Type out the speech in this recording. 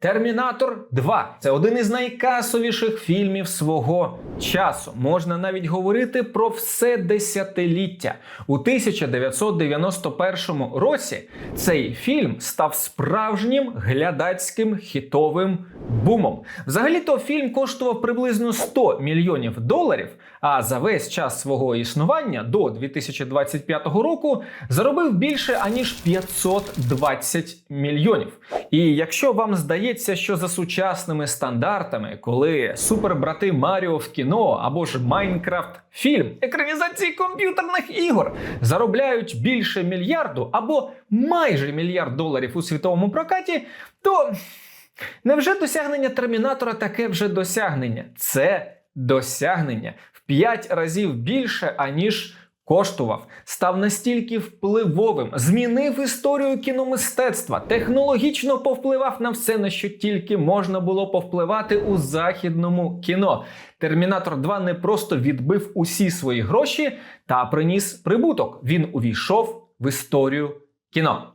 Термінатор 2 це один із найкасовіших фільмів свого часу. Можна навіть говорити про все десятиліття. У 1991 році цей фільм став справжнім глядацьким хітовим бумом. Взагалі-то фільм коштував приблизно 100 мільйонів доларів, а за весь час свого існування до 2025 року заробив більше аніж 520 мільйонів. І якщо вам здається, що за сучасними стандартами, коли супербрати Маріо в кіно або ж Майнкрафт фільм екранізації комп'ютерних ігор заробляють більше мільярду або майже мільярд доларів у світовому прокаті, то невже досягнення термінатора таке вже досягнення? Це досягнення в 5 разів більше, аніж коштував, став настільки впливовим, змінив історію кіномистецтва, технологічно повпливав на все, на що тільки можна було повпливати у західному кіно. Термінатор 2 не просто відбив усі свої гроші та приніс прибуток. Він увійшов в історію кіно.